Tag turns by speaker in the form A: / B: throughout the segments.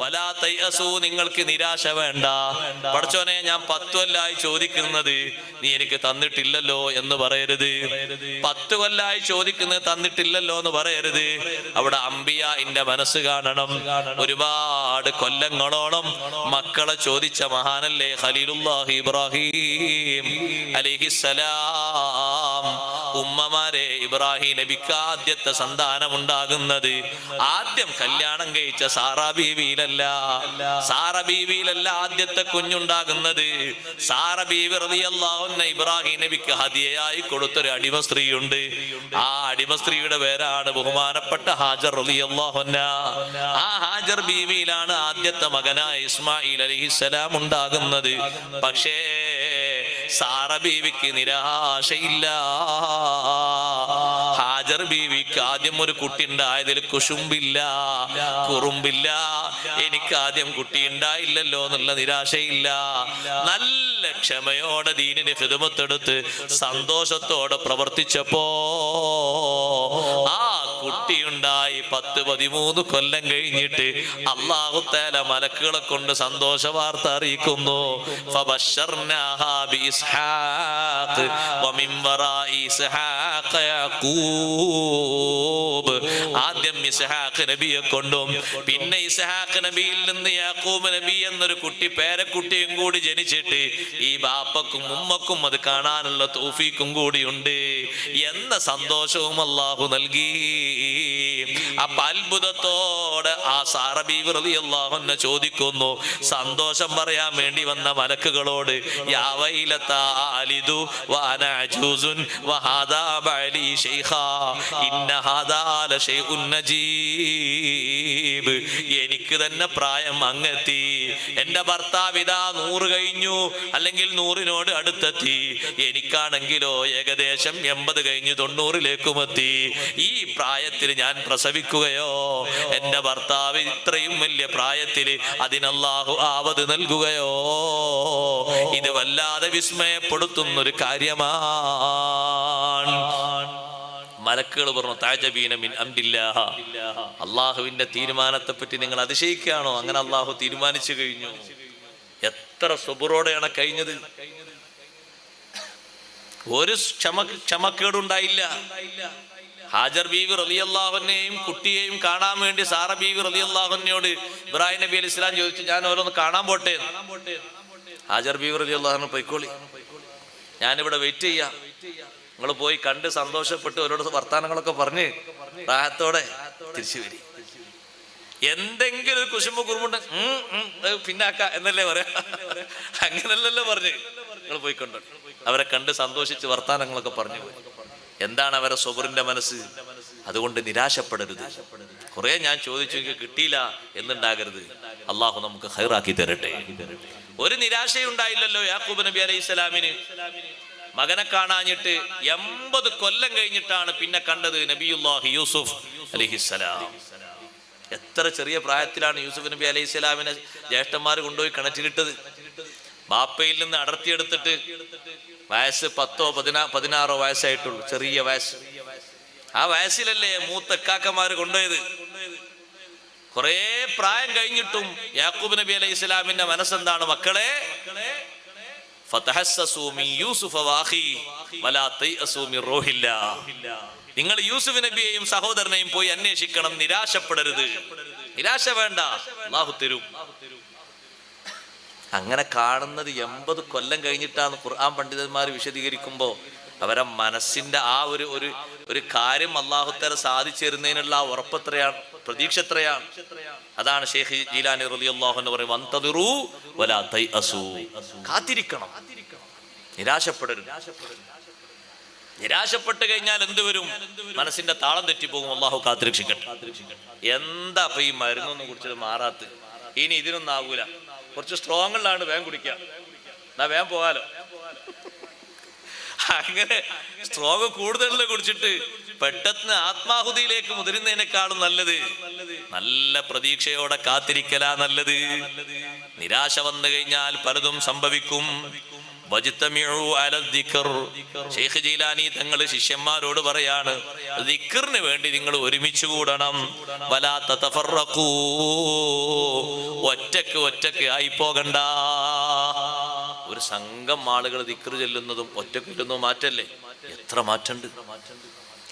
A: വലാ തൈഅസൂ നിങ്ങൾക്ക് നിരാശ വേണ്ട. പഠിച്ചോനെ ഞാൻ പത്ത് കൊല്ലായി ചോദിക്കുന്നത് നീ എനിക്ക് തന്നിട്ടില്ലല്ലോ എന്ന് പറയരുത്. പത്ത് കൊല്ലായി ചോദിക്കുന്നത് തന്നിട്ടില്ലല്ലോ എന്ന് പറയരുത്. അവിടെ അമ്പിയ ഇന്റെ മനസ്സ് കാണണം. ഒരുപാട് കൊല്ലങ്ങളോളം മക്കളെ ചോദിച്ച മഹാനല്ലേ ഖലീലുല്ലാഹി ഇബ്രാഹിം അലിഹിസലാം ഉമ്മമാരെ ഇബ്രാഹിം നബിക്ക് ആദ്യത്തെ സന്താനം ഉണ്ടാകുന്നത് ആദ്യം കല്യാണം കഴിച്ച സാറാ ബീവിയിലല്ല. സാറ ബീവിയിലല്ല ആദ്യത്തെ കുഞ്ഞുണ്ടാകുന്നത്. സാറ ബീവി റതിയല്ലാവുന്ന ഇബ്രാഹിം നബിക്ക് ഹതിയായി കൊടുത്തൊരു അടിമ സ്ത്രീയുണ്ട്. ആ അടിമ സ്ത്രീയുടെ പേരാണ് ബഹുമാനപ്പെട്ട ഹാജർ റളിയല്ലാഹുന്ന ആ ഹാജർ ബീവിയിലാണ് ആദ്യത്തെ മകനായ ഇസ്മായിൽ അലൈഹിസ്സലാം ഉണ്ടാകുന്നത്. പക്ഷേ സാറ ബീവിക്ക് നിരാശയില്ല. ഹാജർ ബീവിക്ക് ആദ്യം ഒരു കുട്ടി ഉണ്ടായതിൽ കുശുമ്പില്ല. കുറുമ്പില്ല. എനിക്ക് ആദ്യം കുട്ടി ഉണ്ടായില്ലല്ലോ എന്നുള്ള നിരാശയില്ല. നല്ല ക്ഷമയോടെ ദീനിനെ ഫിതുമത്തെടുത്ത് സന്തോഷത്തോടെ പ്രവർത്തിച്ചപ്പോ പത്ത് പതിമൂന്ന് കൊല്ലം കഴിഞ്ഞിട്ട് അള്ളാഹുത്തേല മലക്കുകളെ കൊണ്ട് സന്തോഷ വാർത്ത അറിയിക്കുന്നു. ആദ്യം ഇസ്ഹാഖ് നബിയെ കൊണ്ടും പിന്നെ ഇസ്ഹാഖ് നബിയിൽ നിന്ന് യാക്കൂബ് നബി എന്നൊരു കുട്ടി പേരക്കുട്ടിയും കൂടി ജനിച്ചിട്ട് ഈ ബാപ്പക്കും ഉമ്മക്കും അത് കാണാനുള്ള തൗഫീക്കും കൂടിയുണ്ട് എന്ന സന്തോഷവും അള്ളാഹു നൽകി. അപ്പൊ അത്ഭുതത്തോടെ ആ സാറബി വൃതി അള്ളാഹുന്നെ ചോദിക്കുന്നു സന്തോഷം പറയാൻ വേണ്ടി വന്ന മലക്കുകളോട് യാവയിലത്താലിദു വാനജൂസുൻ എനിക്ക് തന്നെ പ്രായം അങ്ങെത്തി. എന്റെ ഭർത്താവ് ഇതാ നൂറ് കഴിഞ്ഞു അല്ലെങ്കിൽ നൂറിനോട് അടുത്തെത്തി. എനിക്കാണെങ്കിലോ ഏകദേശം എൺപത് കഴിഞ്ഞു തൊണ്ണൂറിലേക്കും എത്തി ഈ പ്രായത്തിൽ ഞാൻ പ്രസവിക്കുകയോ എന്റെ ഭർത്താവ് ഇത്രയും വലിയ പ്രായത്തിൽ അതിനല്ലാഹു ആവത് നൽകുകയോ. ഇത് വല്ലാതെ വിസ്മയപ്പെടുത്തുന്നൊരു കാര്യമാണ് മലക്കുകൾ പറഞ്ഞു താജബീന മിൻ അംബില്ലാഹ അള്ളാഹുവിന്റെ തീരുമാനത്തെ പറ്റി നിങ്ങൾ അതിശയിക്കുകയാണോ? അങ്ങനെ അള്ളാഹു തീരുമാനിച്ചു കഴിഞ്ഞു. എത്ര സുബുറോടെയാണ് കഴിഞ്ഞത്? ഒരു ക്ഷമ ക്ഷമക്കേടുണ്ടായില്ല. ഹാജർ ബീവി റലിയല്ലാഹുനെയും കുട്ടിയെയും കാണാൻ വേണ്ടി സാറ ബീവി റലിയല്ലാഹുനോട് ഇബ്രാഹിം നബി അലി ഇസ്ലാം ചോദിച്ചു ഞാൻ ഓരോന്ന് കാണാൻ പോട്ടെ എന്ന്." ഹാജർ ബീവി റലിയല്ലാഹുന് പൊയ്ക്കോളി. ഞാനിവിടെ വെയിറ്റ് ചെയ്യാം. നിങ്ങൾ പോയി കണ്ട് സന്തോഷപ്പെട്ട് അവരോട് വർത്തമാനങ്ങളൊക്കെ പറഞ്ഞ് റാഹത്തോടെ തിരിച്ചു വരി. എന്തെങ്കിലും ഒരു കുശുമ്പ് കുറുമുണ്ട് പിന്നാക്ക എന്നല്ലേ പറയാ. അങ്ങനല്ലല്ലോ പറഞ്ഞ്. നിങ്ങൾ പോയി കണ്ടു? അവരെ കണ്ട് സന്തോഷിച്ച് വർത്താനങ്ങളൊക്കെ പറഞ്ഞു പോയി. എന്താണ് അവരെ സ്വബറിന്റെ മനസ്സ്? അതുകൊണ്ട് നിരാശപ്പെടരുത്. കുറെ ഞാൻ ചോദിച്ചു കിട്ടിയില്ല എന്നുണ്ടാകരുത്. അള്ളാഹു നമുക്ക് ഹൈറാക്കി തരട്ടെ. ഒരു നിരാശയുണ്ടായില്ലല്ലോ യാക്കൂബ് നബി അലൈഹി സ്വലാമിന്. മകനെ കാണാഞ്ഞിട്ട് എൺപത് കൊല്ലം കഴിഞ്ഞിട്ടാണ് പിന്നെ കണ്ടത് നബിയുല്ലാഹി യൂസുഫ് അലിഹിസ്സലാം എത്ര ചെറിയ പ്രായത്തിലാണ് യൂസുഫ് നബി അലൈഹി സ്വലാമിനെ ജ്യേഷ്ഠന്മാർ കൊണ്ടുപോയി കിണറ്റിലിട്ടത്. ബാപ്പയിൽ നിന്ന് അടർത്തിയെടുത്തിട്ട് വയസ്സ് പത്തോ പതിനാ പതിനാറോ വയസ്സായിട്ടുള്ളൂ ചെറിയ വയസ്സ്. ആ വയസ്സിലല്ലേ മൂത്ത മൂത്തക്കാക്കന്മാര് കൊണ്ടുപോയത്? കുറേ പ്രായം കഴിഞ്ഞിട്ടും യാക്കൂബ് നബി അലൈഹി ഇസ്ലാമിന്റെ മനസ്സെന്താണ് മക്കളെ ഫതഹസ്സസൂ മിൻ യൂസുഫ വാഖി വലാ തൈഅസൂ മിൻ റൂഹില്ലാ. നിങ്ങൾ യൂസുഫ് നബിയെയും സഹോദരനെയും പോയി അന്വേഷിക്കണം നിരാശപ്പെടരുത്. നിരാശ വേണ്ട തരും. അങ്ങനെ കാണുന്നത് എൺപത് കൊല്ലം കഴിഞ്ഞിട്ടാണ് ഖുർആൻ പണ്ഡിതന്മാർ വിശദീകരിക്കുമ്പോൾ അവരെ മനസ്സിന്റെ ആ ഒരു ഒരു കാര്യം അള്ളാഹുത്തര സാധിച്ചു തരുന്നതിനുള്ള ആ ഉറപ്പെത്രയാണ് പ്രതീക്ഷ എത്രയാണ് അതാണ് ഷെയ്ഖ് ജീലാനി റളിയല്ലാഹു എന്ന് പറയും വന്തദിറൂ വലാ തൈഅസൂ കാത്തിരിക്കണം. നിരാശപ്പെടരുത്. നിരാശപ്പെട്ട് കഴിഞ്ഞാൽ എന്ത് വരും? മനസ്സിന്റെ താളം തെറ്റിപ്പോകും. അള്ളാഹു കാത്തിരക്ഷിക്കട്ടെ. എന്താ ഇപ്പൊ ഈ മരുന്നൊന്നും കുടിച്ചത് മാറാത്ത? ഇനി ഇതിനൊന്നും ആകൂല കുറച്ച് സ്ട്രോങ്ങിലാണ് വേഗം കുടിക്കാം. എന്നാ വേഗം പോകാലോ. അങ്ങനെ സ്ട്രോങ് കൂടുതലുള്ള കുടിച്ചിട്ട്? പെട്ടെന്ന് ആത്മാഹുതിയിലേക്ക് മുതിരുന്നതിനേക്കാളും നല്ലത് നല്ല പ്രതീക്ഷയോടെ കാത്തിരിക്കലാ നല്ലത്. നിരാശ വന്നു കഴിഞ്ഞാൽ പലതും സംഭവിക്കും. ഷെയ്ഖ് ജീലാനി തങ്ങൾ ശിഷ്യന്മാരോട് പറയാണ് ദിക്കറിന് വേണ്ടി നിങ്ങൾ ഒരുമിച്ച് കൂടണം. വലാ തതഫറഖൂ. ഒറ്റയ്ക്ക് ഒറ്റയ്ക്ക് ആയി പോകണ്ട ഒരു സംഘം ആളുകൾ ദിക്കർ ചെല്ലുന്നതും ഒറ്റയ്ക്ക് ചെല്ലുന്നതും മാറ്റല്ലേ? എത്ര മാറ്റണ്ട് മാറ്റണ്ട്.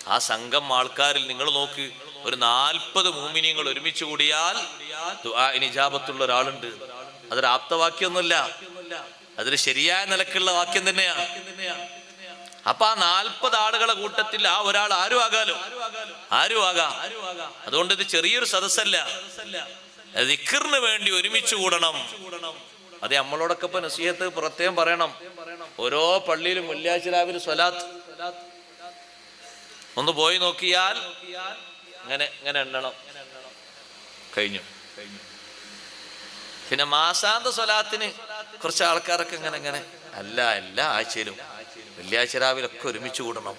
A: ആ സംഘം ആൾക്കാരിൽ നിങ്ങൾ നോക്ക് ഒരു നാൽപ്പത് മൂമിനിയങ്ങൾ ഒരുമിച്ച് കൂടിയാൽ നിജാപത്തുള്ള ഒരാളുണ്ട്. അതൊരു ആപ്തവാക്യൊന്നുമല്ല അതൊരു ശരിയായ നിലക്കുള്ള വാക്യം തന്നെയാണ്. അപ്പൊ ആ നാൽപ്പത് ആളുകളെ കൂട്ടത്തിൽ ആ ഒരാൾ ആരും ആകാലോ? ആരും ആകാം. അതുകൊണ്ട് ഇത് ചെറിയൊരു സദസ്സല്ല. ദിക്കറിന് വേണ്ടി ഒരുമിച്ച് കൂടണം. അത് നമ്മളോടൊക്കെ ഇപ്പൊ നസീഹത്ത് പ്രത്യേകം പറയണം. ഓരോ പള്ളിയിലും വെള്ളിയാഴ്ച രാവിലെ സ്വലാത്ത്. ഒന്ന് പോയി നോക്കിയാൽ അങ്ങനെ ഇങ്ങനെ എണ്ണണം. കഴിഞ്ഞു. പിന്നെ മാസാന്ത സ്വലാത്തിന് കുറച്ച് ആൾക്കാരൊക്കെ ഇങ്ങനെ ഇങ്ങനെ. അല്ല എല്ലാ ആഴ്ചയിലും. വെള്ളിയാഴ്ച രാവിലെ ഒക്കെ ഒരുമിച്ച് കൂടണം.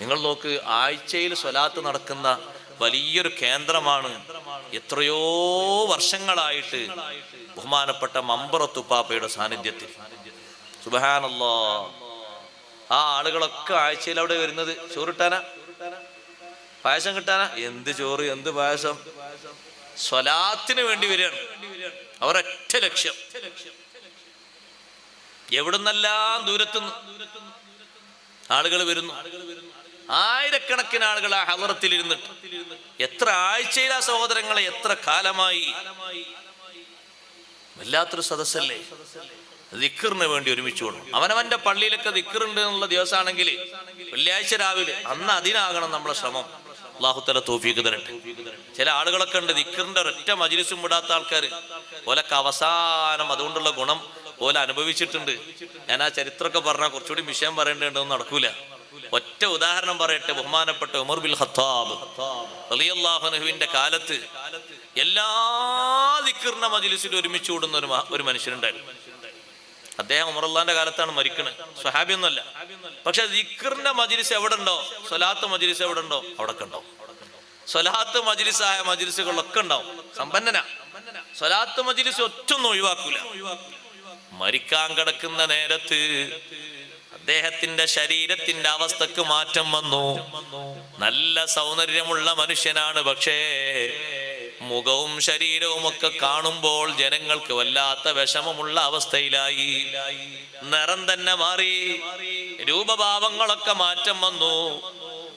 A: നിങ്ങൾ നോക്ക് ആഴ്ചയിൽ സ്വലാത്ത് നടക്കുന്ന വലിയൊരു കേന്ദ്രമാണ് എത്രയോ വർഷങ്ങളായിട്ട് ബഹുമാനപ്പെട്ട മമ്പറത്തുപ്പാപ്പയുടെ സാന്നിധ്യത്തിൽ. സുബഹാനല്ലോ. ആ ആളുകളൊക്കെ ആഴ്ചയിൽ അവിടെ വരുന്നത്. ചോറ് കിട്ടാനാ? പായസം കിട്ടാനാ? എന്ത് ചോറ് എന്ത് പായസം? സ്വലാത്തിന് വേണ്ടി വരികയാണ്. അവരൊറ്റ ലക്ഷ്യം. എവിടുന്നെല്ലാം ദൂരത്തുനിന്ന് ആളുകൾ വരുന്നു? ആയിരക്കണക്കിന് ആളുകൾ ആ ഹലറത്തിൽ ഇരുന്നിട്ട് എത്ര ആഴ്ചയിലാ സഹോദരങ്ങളെ എത്ര കാലമായി? വല്ലാത്തൊരു സദസ്സല്ലേ? ദിക്കറിന് വേണ്ടി ഒരുമിച്ച് കൊടുക്കും അവനവന്റെ പള്ളിയിലൊക്കെ ദിക്കറുണ്ട് എന്നുള്ള ദിവസമാണെങ്കിൽ വെള്ളിയാഴ്ച രാവിലെ അന്ന് അതിനാകണം നമ്മളെ ശ്രമം. അള്ളാഹുത്തല തോഫീക്ക് തരട്ടെ. ചില ആളുകളൊക്കെ ഉണ്ട് ദിക്കറിന്റെ ഒരൊറ്റ മജിലിസും വിടാത്ത ആൾക്കാർ ഓലൊക്കെ അവസാനം അതുകൊണ്ടുള്ള ഗുണം പോലെ അനുഭവിച്ചിട്ടുണ്ട്. ഞാൻ ആ ചരിത്രമൊക്കെ പറഞ്ഞാൽ കുറച്ചുകൂടി വിഷയം പറയേണ്ടതൊന്നും നടക്കൂല. ഒറ്റ ഉദാഹരണം പറയട്ടെ ബഹുമാനപ്പെട്ട ഉമർ ബിൽ ഖത്താബ് റളിയല്ലാഹുവിന്റെ കാലത്ത് എല്ലാ ദിക്കറിന്റെ മജിലിസിലും ഒരുമിച്ച് കൂടുന്ന ഒരു മനുഷ്യനുണ്ടായിരുന്നു. അദ്ദേഹം ഉമറുല്ലാന്റെ കാലത്താണ് മരിക്കണത് സ്വഹാബി ഒന്നല്ല പക്ഷെ ദിക്കറിന്റെ മജിലിസ് എവിടെ ഉണ്ടോ സ്വലാത്ത് മജിലിസ് എവിടെ ഉണ്ടോ അവിടെ ഉണ്ടോ സ്വലാത്ത് മജിലിസായ മജിലിസുകളിലൊക്കെ ഉണ്ടാവും. സമ്പന്നന. സ്വലാത്ത് മജിലിസ് ഒറ്റൊന്നും ഒഴിവാക്കൂല. മരിക്കാൻ കിടക്കുന്ന നേരത്ത് അദ്ദേഹത്തിന്റെ ശരീരത്തിന്റെ അവസ്ഥക്ക് മാറ്റം വന്നു. നല്ല സൗന്ദര്യമുള്ള മനുഷ്യനാണ്. പക്ഷേ മുഖവും ശരീരവും ഒക്കെ കാണുമ്പോൾ ജനങ്ങൾക്ക് വല്ലാത്ത വിഷമമുള്ള അവസ്ഥയിലായി. നിറം തന്നെ മാറി. രൂപഭാവങ്ങളൊക്കെ മാറ്റം വന്നു.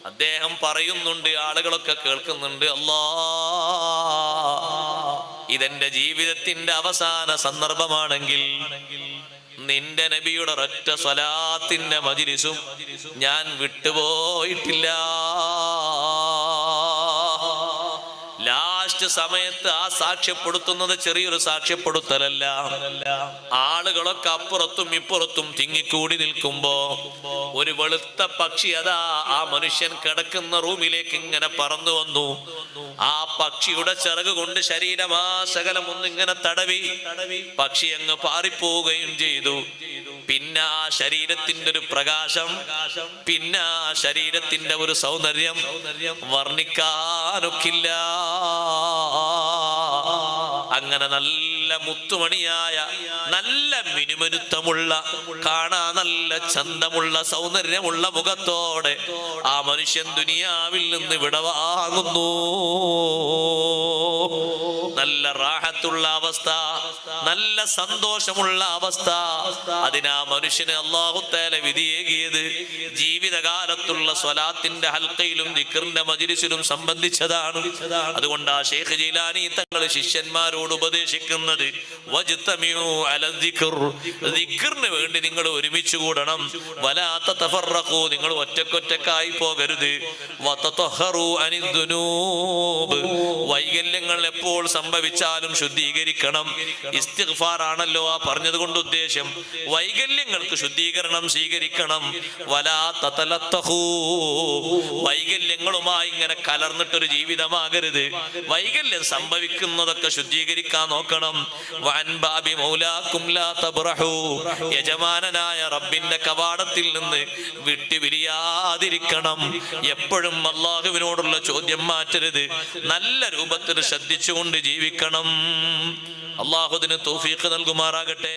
A: അദ്ദേഹം പറയുന്നുണ്ട് ആളുകളൊക്കെ കേൾക്കുന്നുണ്ട് അല്ലാ ഇതെന്റെ ജീവിതത്തിന്റെ അവസാന സന്ദർഭമാണെങ്കിൽ നിന്റെ നബിയുടെ ഒറ്റ സ്വലാത്തിന്റെ മജിരിസും ഞാൻ വിട്ടുപോയിട്ടില്ല. ലാസ്റ്റ് സമയത്ത് ആ സാക്ഷ്യപ്പെടുത്തുന്നത് ചെറിയൊരു സാക്ഷ്യപ്പെടുത്തലല്ല. ആളുകളൊക്കെ അപ്പുറത്തും ഇപ്പുറത്തും തിങ്ങിക്കൂടി നിൽക്കുമ്പോ ഒരു വെളുത്ത പക്ഷി അതാ ആ മനുഷ്യൻ കിടക്കുന്ന റൂമിലേക്ക് ഇങ്ങനെ പറന്നു വന്നു. ആ പക്ഷിയുടെ ചിറക് കൊണ്ട് ശരീരമാ സകലം ഒന്നിങ്ങനെ തടവി. പക്ഷി അങ്ങ് പാറിപ്പോവുകയും ചെയ്തു. പിന്നെ ആ ശരീരത്തിന്റെ ഒരു പ്രകാശം പിന്നെ ആ ശരീരത്തിന്റെ ഒരു സൗന്ദര്യം വർണിക്കാനൊക്കില്ല. അങ്ങനെ നല്ല മുത്തുമണിയായ നല്ല മിനുമനുത്തമുള്ള കാണാൻ നല്ല ചന്തമുള്ള സൗന്ദര്യമുള്ള മുഖത്തോടെ ആ മനുഷ്യൻ ദുനിയാവിൽ നിന്ന് വിടവാങ്ങുന്നു. നല്ല റാഹത്തുള്ള അവസ്ഥ നല്ല സന്തോഷമുള്ള അവസ്ഥ അതിനാ മനുഷ്യന് അള്ളാഹുത്തേല വിധിയേകിയത് ജീവിതകാലത്തുള്ള സ്വലാത്തിന്റെ ഹൽക്കയിലും ദിക്കറിന്റെ മജിലിസിലും സംബന്ധിച്ചതാണ് അതുകൊണ്ട് ആ ഷേഖ് ജീലാനി തങ്ങൾ ശിഷ്യന്മാരോട് ഉപദേശിക്കുന്നത്. ദിക്റിന് വേണ്ടി നിങ്ങൾ ഒരുമിച്ച് കൂടണം വലാത്ത തഫറഖു നിങ്ങൾ ഒറ്റക്കൊറ്റക്കായി പോകരുത്. വൈകല്യങ്ങൾ എപ്പോൾ സംഭവിച്ചാലും ശുദ്ധീകരിക്കണം. ഇസ്തിഗ്ഫാർ ആണല്ലോ ആ പറഞ്ഞത് കൊണ്ട് ഉദ്ദേശം. വൈകല്യങ്ങൾക്ക് ശുദ്ധീകരണം സ്വീകരിക്കണം. വലാ തതലത്തഹൂ. വൈകല്യങ്ങളുമായി ഇങ്ങനെ കലർന്നിട്ടൊരു ജീവിതമാകരുത്. വൈകല്യം സംഭവിക്കുന്നതൊക്കെ ശുദ്ധീകരിക്കാൻ നോക്കണം. യജമാനായ മൗലാക്കും ലാ. യജമാനനായ റബ്ബിന്റെ കവാടത്തിൽ നിന്ന് വിട്ടുപിരിയാതിരിക്കണം. എപ്പോഴും അള്ളാഹുവിനോടുള്ള ചോദ്യം മാറ്റരുത്. നല്ല രൂപത്തിൽ ശ്രദ്ധിച്ചുകൊണ്ട് ജീവിക്കണം. അള്ളാഹുദിന് തൗഫീഖ് നൽകുമാറാകട്ടെ.